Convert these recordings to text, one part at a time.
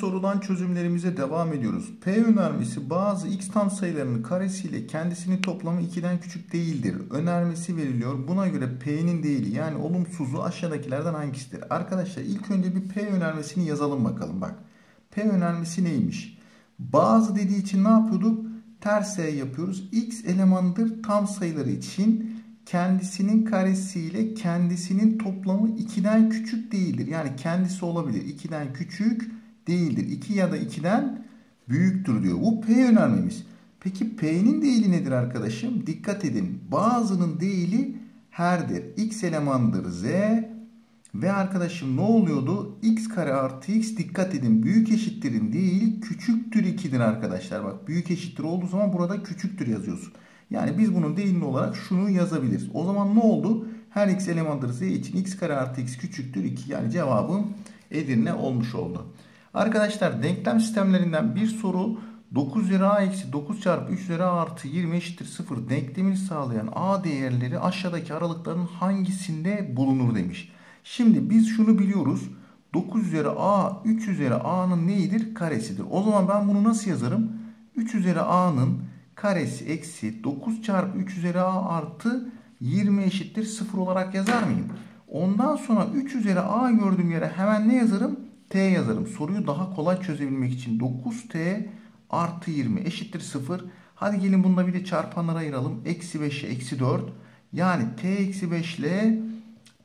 sorudan çözümlerimize devam ediyoruz. P önermesi bazı x tam sayılarının karesiyle kendisinin toplamı 2'den küçük değildir. Önermesi veriliyor. Buna göre P'nin değili yani olumsuzu aşağıdakilerden hangisidir? Arkadaşlar ilk önce bir P önermesini yazalım bakalım bak. P önermesi neymiş? Bazı dediği için ne yapıyorduk? Ters E yapıyoruz. X elemandır tam sayıları için kendisinin karesiyle kendisinin toplamı 2'den küçük değildir. Yani kendisi olabilir. 2'den küçük değildir. 2 ya da 2'den büyüktür diyor. Bu P önermemiz. Peki P'nin değili nedir arkadaşım? Dikkat edin. Bazının değili herdir. X elemandır Z ve arkadaşım ne oluyordu? X kare artı X dikkat edin. Büyük eşittirin değili küçüktür 2'dir arkadaşlar. Bak büyük eşittir olduğu zaman burada küçüktür yazıyorsun. Yani biz bunun değilini olarak şunu yazabiliriz. O zaman ne oldu? Her x elemandır z için x kare artı x küçüktür 2. Yani cevabım Edirne olmuş oldu. Arkadaşlar denklem sistemlerinden bir soru 9 üzeri a eksi 9 çarpı 3 üzeri a artı 20 eşittir 0 denklemini sağlayan a değerleri aşağıdaki aralıkların hangisinde bulunur demiş. Şimdi biz şunu biliyoruz. 9 üzeri a 3 üzeri a'nın neyidir? Karesidir. O zaman ben bunu nasıl yazarım? 3 üzeri a'nın karesi eksi 9 çarpı 3 üzeri a artı 20 eşittir 0 olarak yazar mıyım? Ondan sonra 3 üzeri a gördüğüm yere hemen ne yazarım? T yazarım. Soruyu daha kolay çözebilmek için 9t artı 20 eşittir 0. Hadi gelin bunda bir de çarpanlara ayıralım. Eksi 5'e eksi 4. Yani t eksi 5 ile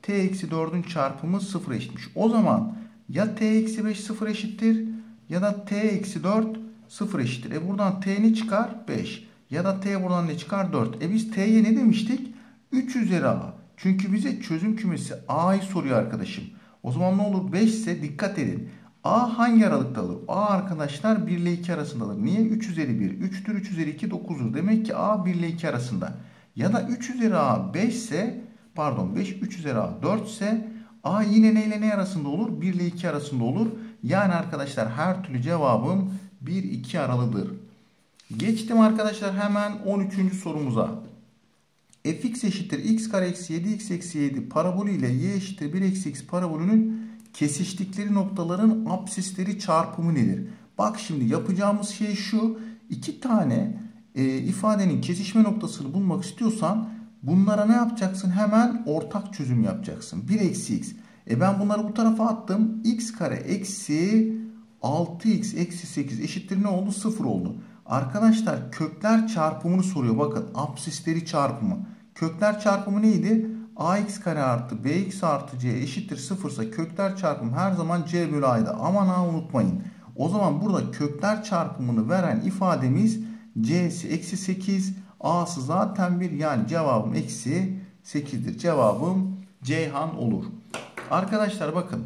t eksi 4'ün çarpımı 0 eşitmiş. O zaman ya t eksi 5 0 eşittir ya da t eksi 4 0 eşittir. E buradan t ne çıkar? 5. Ya da t buradan ne çıkar? 4. E biz t'ye ne demiştik? 3 üzeri a. Çünkü bize çözüm kümesi a'yı soruyor arkadaşım. O zaman ne olur? 5 ise dikkat edin. A hangi aralıkta alır? A arkadaşlar 1 ile 2 arasında alır. Niye? 3 üzeri 1. 3'tür 3 üzeri 2 9'dur. Demek ki A 1 ile 2 arasında. Ya da 3 üzeri A 5 ise pardon 5 3 üzeri A 4 ise A yine ne ile ne arasında olur? 1 ile 2 arasında olur. Yani arkadaşlar her türlü cevabım 1-2 aralıdır. Geçtim arkadaşlar hemen 13. sorumuza. Fx eşittir x kare eksi 7x eksi 7 parabolü ile y eşittir 1 eksi x parabolünün kesiştikleri noktaların absisleri çarpımı nedir? Bak şimdi yapacağımız şey şu. iki tane e, ifadenin kesişme noktasını bulmak istiyorsan bunlara ne yapacaksın? Hemen ortak çözüm yapacaksın. 1 eksi x. E ben bunları bu tarafa attım. x kare eksi 6x eksi 8 eşittir ne oldu? 0 oldu. Arkadaşlar kökler çarpımını soruyor. Bakın absisleri çarpımı. Kökler çarpımı neydi? ax kare artı bx artı c eşittir 0 ise kökler çarpımı her zaman c bölü a'ydı. Aman ha unutmayın. O zaman burada kökler çarpımını veren ifademiz c'si eksi 8 a'sı zaten 1 yani cevabım eksi 8'dir. Cevabım Ceyhan olur. Arkadaşlar bakın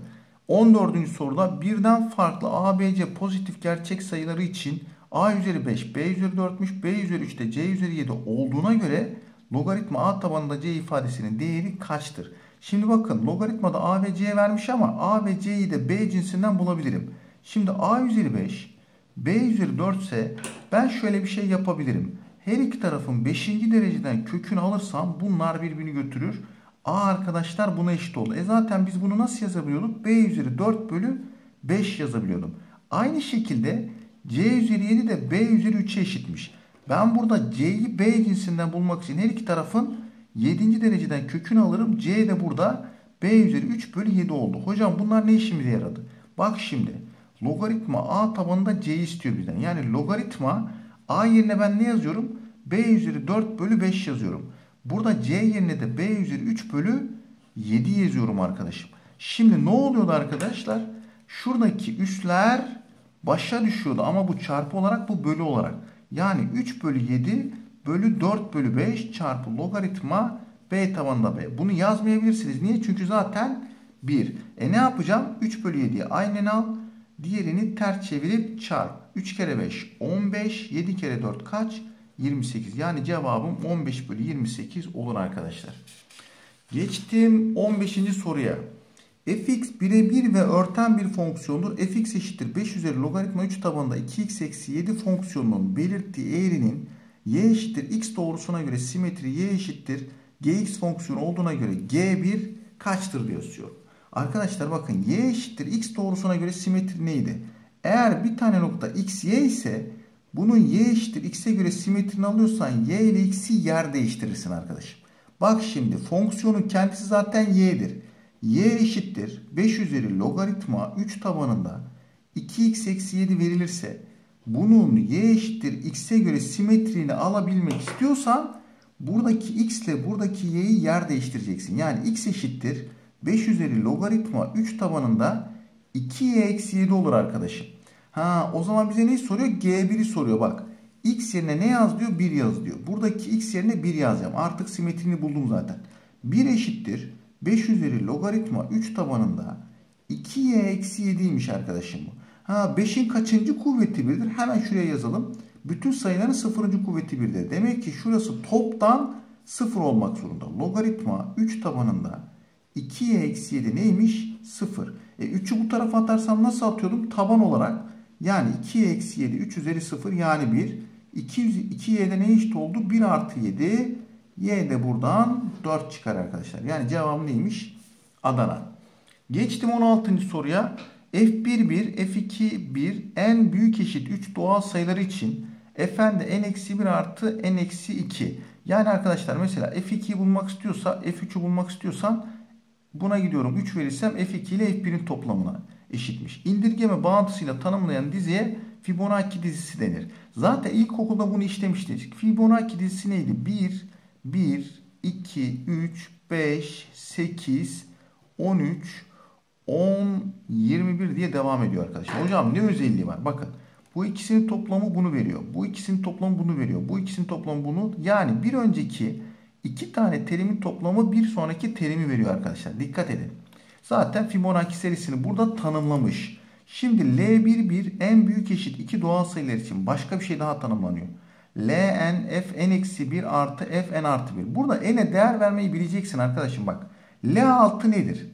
14. soruda birden farklı a, b, c pozitif gerçek sayıları için a üzeri 5, b üzeri 4'müş, b üzeri 3 de c üzeri 7 olduğuna göre logaritma a tabanında c ifadesinin değeri kaçtır? Şimdi bakın logaritmada a ve c vermiş ama a ve c'yi de b cinsinden bulabilirim. Şimdi a üzeri 5, b üzeri 4 ise ben şöyle bir şey yapabilirim. Her iki tarafın 5. dereceden kökünü alırsam bunlar birbirini götürür. A arkadaşlar buna eşit oldu. E zaten biz bunu nasıl yazabiliyorduk? B üzeri 4 bölü 5 yazabiliyordum. Aynı şekilde C üzeri 7 de B üzeri 3'e eşitmiş. Ben burada C'yi B cinsinden bulmak için her iki tarafın 7. dereceden kökünü alırım. C de burada B üzeri 3 bölü 7 oldu. Hocam bunlar ne işimize yaradı? Bak şimdi logaritma A tabanında C istiyor bizden. Yani logaritma A yerine ben ne yazıyorum? B üzeri 4 bölü 5 yazıyorum. Burada C yerine de B üzeri 3 bölü 7 yazıyorum arkadaşım. Şimdi ne oluyordu arkadaşlar? Şuradaki üsler başa düşüyordu ama bu çarpı olarak bu bölü olarak. Yani 3 bölü 7 bölü 4 bölü 5 çarpı logaritma B tabanında B. Bunu yazmayabilirsiniz. Niye? Çünkü zaten 1. E ne yapacağım? 3 bölü 7'yi aynen al. Diğerini ters çevirip çarp. 3 kere 5 15. 7 kere 4 kaç? 28. Yani cevabım 15 bölü 28 olur arkadaşlar. Geçtim 15. soruya. Fx birebir ve örten bir fonksiyondur. fx eşittir 5 üzeri logaritma 3 tabanında 2x eksi 7 fonksiyonunun belirttiği eğrinin y eşittir x doğrusuna göre simetri y eşittir gx fonksiyonu olduğuna göre g1 kaçtır diyor. Arkadaşlar bakın y eşittir x doğrusuna göre simetri neydi? Eğer bir tane nokta x, y ise bunun y eşittir x'e göre simetrini alıyorsan y ile x'i yer değiştirirsin arkadaşım. Bak şimdi fonksiyonun kendisi zaten y'dir. Y eşittir 5 üzeri logaritma 3 tabanında 2x eksi 7 verilirse bunun y eşittir x'e göre simetrini alabilmek istiyorsan buradaki x ile buradaki y'yi yer değiştireceksin. Yani x eşittir 5 üzeri logaritma 3 tabanında 2y eksi 7 olur arkadaşım. Ha o zaman bize ne soruyor? G1'i soruyor bak. X yerine ne yaz diyor? 1 yaz diyor. Buradaki x yerine 1 yazacağım. Artık simetrini buldum zaten. 1 eşittir 5 üzeri logaritma 3 tabanında 2y eksi 7'ymiş arkadaşım bu. Ha 5'in kaçıncı kuvveti 1'dir? Hemen şuraya yazalım. Bütün sayıların sıfırıncı kuvveti 1'dir. Demek ki şurası toptan 0 olmak zorunda. Logaritma 3 tabanında 2y eksi 7 neymiş? 0. E 3'ü bu tarafa atarsam nasıl atıyordum? Taban olarak. Yani 2y eksi 7 3 üzeri 0 yani 1. 2, 2y'de ne eşit oldu? 1 artı 7. Y de buradan 4 çıkar arkadaşlar. Yani cevabım neymiş? Adana. Geçtim 16. soruya. F1 1, F2 1, n büyük eşit 3 doğal sayıları için f'n de n-1 artı n-2. Yani arkadaşlar mesela F2'yi bulmak istiyorsa F3'ü bulmak istiyorsan buna gidiyorum. 3 verirsem F2 ile F1'in toplamına eşitmiş. İndirgeme bağıntısıyla tanımlayan diziye Fibonacci dizisi denir. Zaten ilkokulda bunu işlemiştik. Fibonacci dizisi neydi? 1, 1, 2, 3, 5, 8, 13, 10, 21 diye devam ediyor arkadaşlar. Hocam ne özelliği var? Bakın bu ikisinin toplamı bunu veriyor. Bu ikisinin toplamı bunu veriyor. Bu ikisinin toplamı bunu. Yani bir önceki iki tane terimin toplamı bir sonraki terimi veriyor arkadaşlar. Dikkat edin. Zaten Fibonacci serisini burada tanımlamış. Şimdi L11 en büyük eşit iki doğal sayılar için başka bir şey daha tanımlanıyor. Ln f n eksi 1 artı f n artı 1. Burada n'e değer vermeyi bileceksin arkadaşım bak. L6 nedir?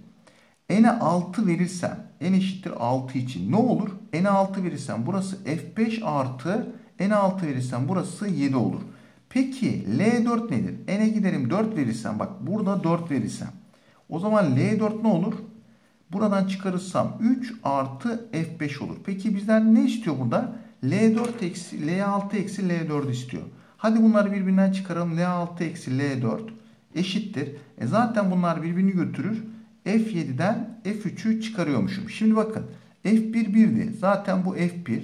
N'e 6 verirsem n eşittir 6 için ne olur? N'e 6 verirsem burası f5 artı n'e 6 verirsem burası 7 olur. Peki L4 nedir? N'e giderim 4 verirsem bak burada 4 verirsem. O zaman L4 ne olur? Buradan çıkarırsam 3 artı F5 olur. Peki bizden ne istiyor burada? L4 eksi L6 eksi L4 istiyor. Hadi bunları birbirinden çıkaralım. L6 eksi L4 eşittir. E zaten bunlar birbirini götürür. F7'den F3'ü çıkarıyormuşum. Şimdi bakın F1 1'di. Zaten bu F1,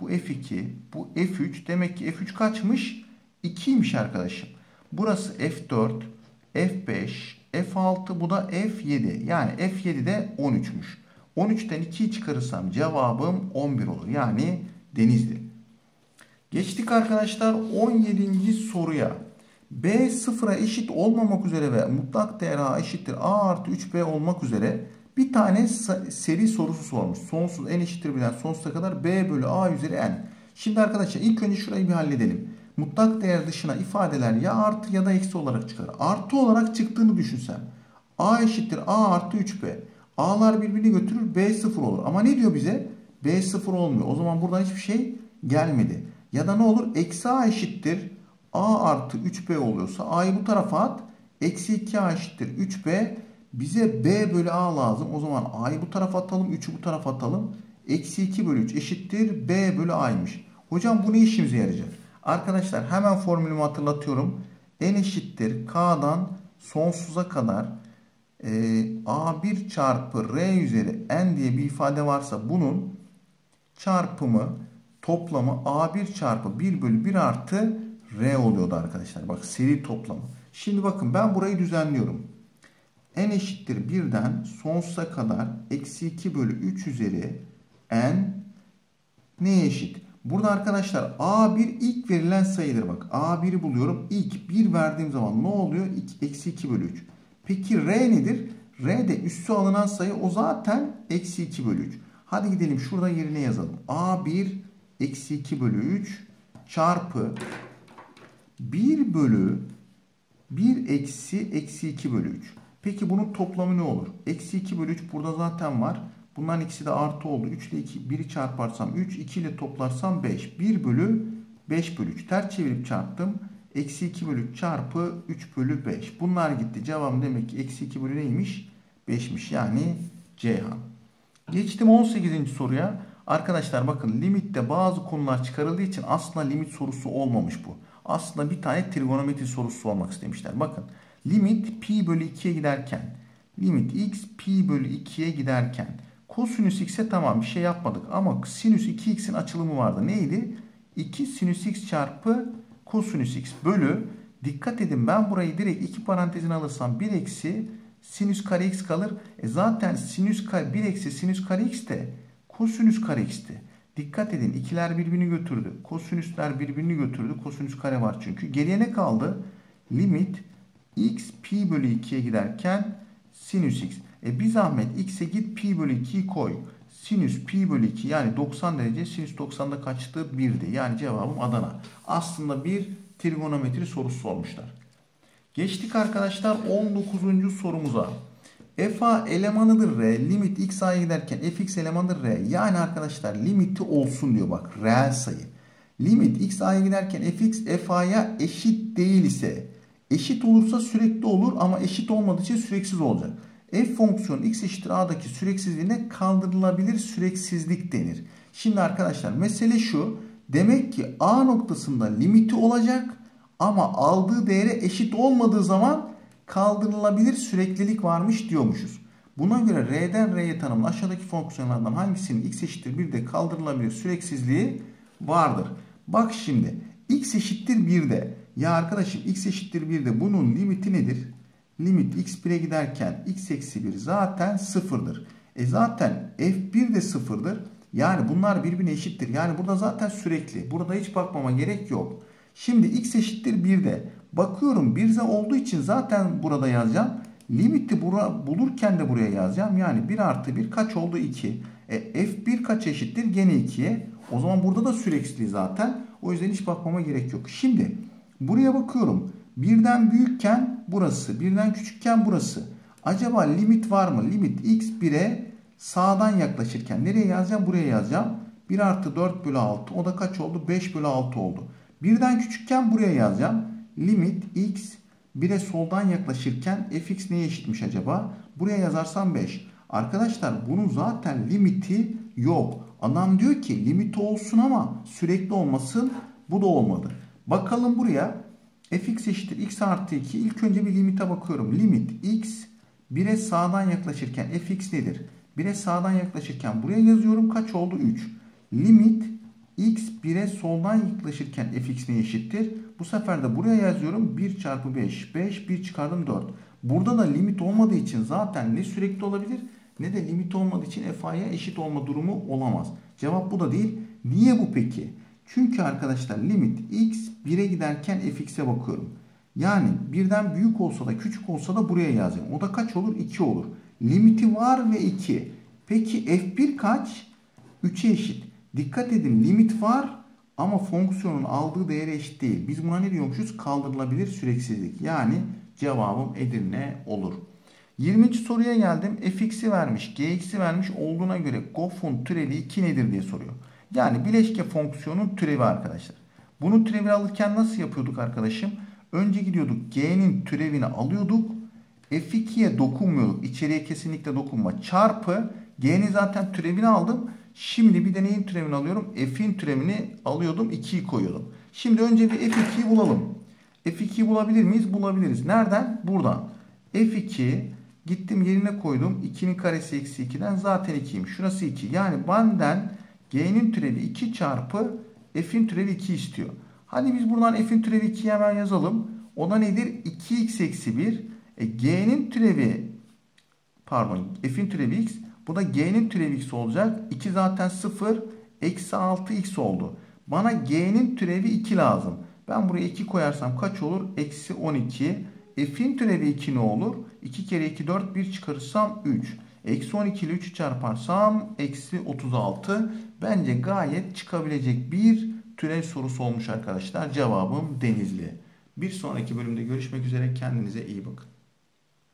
bu F2, bu F3. Demek ki F3 kaçmış? 2'ymiş arkadaşım. Burası F4, F5, F6 bu da F7. Yani F7'de 13'müş. 13'ten 2'yi çıkarırsam cevabım 11 olur. Yani Denizli. Geçtik arkadaşlar 17. soruya. B sıfıra eşit olmamak üzere ve mutlak değer A eşittir A artı 3B olmak üzere bir tane seri sorusu sormuş. Sonsuz n eşittir bilen sonsuza kadar B bölü A üzeri n. Şimdi arkadaşlar ilk önce şurayı bir halledelim. Mutlak değer dışına ifadeler ya artı ya da eksi olarak çıkar. Artı olarak çıktığını düşünsem. A eşittir A artı 3B. A'lar birbirini götürür B sıfır olur. Ama ne diyor bize? B sıfır olmuyor. O zaman buradan hiçbir şey gelmedi. Ya da ne olur? Eksi A eşittir A artı 3B oluyorsa A'yı bu tarafa at. Eksi 2A eşittir 3B. Bize B bölü A lazım. O zaman A'yı bu tarafa atalım. 3'ü bu tarafa atalım. Eksi 2 bölü 3 eşittir B bölü A'ymış. Hocam bu ne işimize yarayacak? Arkadaşlar hemen formülümü hatırlatıyorum. N eşittir K'dan sonsuza kadar e, A1 çarpı R üzeri N diye bir ifade varsa bunun çarpımı toplamı A1 çarpı 1 bölü 1 artı R oluyordu arkadaşlar. Bak seri toplamı. Şimdi bakın ben burayı düzenliyorum. N eşittir 1'den sonsuza kadar eksi 2 bölü 3 üzeri N neye eşit? Burada arkadaşlar A1 ilk verilen sayıdır. Bak A1'i buluyorum. İlk 1 verdiğim zaman ne oluyor? Eksi 2 bölü 3. Peki R nedir? R de üssü alınan sayı o zaten eksi 2 bölü 3. Hadi gidelim şurada yerine yazalım. A1 eksi 2 bölü 3 çarpı 1 bölü 1 eksi eksi 2 bölü 3. Peki bunun toplamı ne olur? Eksi 2 bölü 3 burada zaten var. Bunların ikisi de artı oldu. 3 ile 2, 1'i çarparsam 3, 2 ile toplarsam 5. 1 bölü 5 bölü 3. Ters çevirip çarptım. Eksi 2 bölü 3 çarpı 3 bölü 5. Bunlar gitti. Cevabım demek ki eksi 2 bölü neymiş? 5'miş. Yani Ceyhan. Geçtim 18. soruya. Arkadaşlar bakın limitte bazı konular çıkarıldığı için aslında limit sorusu olmamış bu. Aslında bir tane trigonometri sorusu olmak istemişler. Bakın limit pi bölü 2'ye giderken limit x pi bölü 2'ye giderken kosinüs x'e tamam bir şey yapmadık ama sinüs 2x'in açılımı vardı. Neydi? 2 sinüs x çarpı kosinüs x bölü dikkat edin ben burayı direkt iki parantezin alırsam 1 eksi sinüs kare x kalır. E zaten sinüs kare 1 eksi sinüs kare x de kosinüs kare x'ti. Dikkat edin ikiler birbirini götürdü. Kosinüsler birbirini götürdü. Kosinüs kare var çünkü. Geriye ne kaldı? Limit x pi bölü 2'ye giderken sinüs x. E bir zahmet x'e git pi bölü 2'yi koy. Sinüs pi bölü 2 yani 90 derece sinüs 90'da kaçtı? 1'di. Yani cevabım Adana. Aslında bir trigonometri sorusu sormuşlar. Geçtik arkadaşlar 19. sorumuza. FA elemanıdır R. Limit x a'ya giderken fx elemanıdır R. Yani arkadaşlar limiti olsun diyor bak. Reel sayı. Limit x a'ya giderken fx fa'ya eşit değil ise eşit olursa sürekli olur ama eşit olmadığı için süreksiz olacak. F fonksiyonu x eşittir a'daki süreksizliğine kaldırılabilir süreksizlik denir. Şimdi arkadaşlar mesele şu. Demek ki a noktasında limiti olacak ama aldığı değere eşit olmadığı zaman kaldırılabilir süreklilik varmış diyormuşuz. Buna göre R'den R'ye tanımlı aşağıdaki fonksiyonlardan hangisinin x eşittir 1'de kaldırılabilir süreksizliği vardır. Bak şimdi x eşittir 1'de ya arkadaşım x eşittir 1'de bunun limiti nedir? Limit x1'e giderken x eksi 1 zaten sıfırdır. E zaten f1 de sıfırdır. Yani bunlar birbirine eşittir. Yani burada zaten sürekli. Burada hiç bakmama gerek yok. Şimdi x eşittir 1'de. Bakıyorum 1'de olduğu için zaten burada yazacağım. Limiti bura, bulurken de buraya yazacağım. Yani 1 artı 1 kaç oldu? 2. E, f1 kaç eşittir? Gene 2'ye. O zaman burada da sürekli zaten. O yüzden hiç bakmama gerek yok. Şimdi buraya bakıyorum. Birden büyükken burası. Birden küçükken burası. Acaba limit var mı? Limit x 1'e sağdan yaklaşırken. Nereye yazacağım? Buraya yazacağım. 1 artı 4 bölü 6. O da kaç oldu? 5 bölü 6 oldu. Birden küçükken buraya yazacağım. Limit x 1'e soldan yaklaşırken fx neye eşitmiş acaba? Buraya yazarsam 5. Arkadaşlar bunun zaten limiti yok. Adam diyor ki limiti olsun ama sürekli olmasın. Bu da olmadı. Bakalım buraya. fx eşittir x artı 2. İlk önce bir limite bakıyorum. Limit x 1'e sağdan yaklaşırken fx nedir? 1'e sağdan yaklaşırken buraya yazıyorum. Kaç oldu? 3. Limit x 1'e soldan yaklaşırken fx ne eşittir? Bu sefer de buraya yazıyorum. 1 çarpı 5. 5 1 çıkardım 4. Burada da limit olmadığı için zaten ne sürekli olabilir ne de limit olmadığı için fa'ya eşit olma durumu olamaz. Cevap bu da değil. Niye bu peki? Çünkü arkadaşlar limit x 1'e giderken fx'e bakıyorum. Yani birden büyük olsa da küçük olsa da buraya yazacağım. O da kaç olur? 2 olur. Limiti var ve 2. Peki f1 kaç? 3'e eşit. Dikkat edin limit var ama fonksiyonun aldığı değere eşit değil. Biz buna ne diyormuşuz? Kaldırılabilir süreksizlik. Yani cevabım Edirne olur. 20. soruya geldim. fx'i vermiş, gx'i vermiş olduğuna göre gof'un türevi 2 nedir diye soruyor. Yani bileşke fonksiyonun türevi arkadaşlar. Bunun türevini alırken nasıl yapıyorduk arkadaşım? Önce gidiyorduk g'nin türevini alıyorduk. f2'ye dokunmuyorduk. İçeriye kesinlikle dokunma. Çarpı g'nin zaten türevini aldım. Şimdi bir de neyin türevini alıyorum? F'in türevini alıyordum. 2'yi koyuyordum. Şimdi önce bir F2'yi bulalım. F2'yi bulabilir miyiz? Bulabiliriz. Nereden? Buradan. F2 gittim yerine koydum. 2'nin karesi eksi 2'den zaten 2'yim. Şurası 2. Yani benden G'nin türevi 2 çarpı F'in türevi 2 istiyor. Hadi biz buradan F'in türevi 2'yi hemen yazalım. O da nedir? 2x eksi 1. E, G'nin türevi pardon F'in türevi x. Bu da g'nin türevi x olacak. 2 zaten 0. Eksi 6x oldu. Bana g'nin türevi 2 lazım. Ben buraya 2 koyarsam kaç olur? Eksi 12. F'in türevi 2 ne olur? 2 kere 2 4 1 çıkarırsam 3. Eksi 12 ile 3'ü çarparsam eksi 36. Bence gayet çıkabilecek bir türev sorusu olmuş arkadaşlar. Cevabım Denizli. Bir sonraki bölümde görüşmek üzere. Kendinize iyi bakın.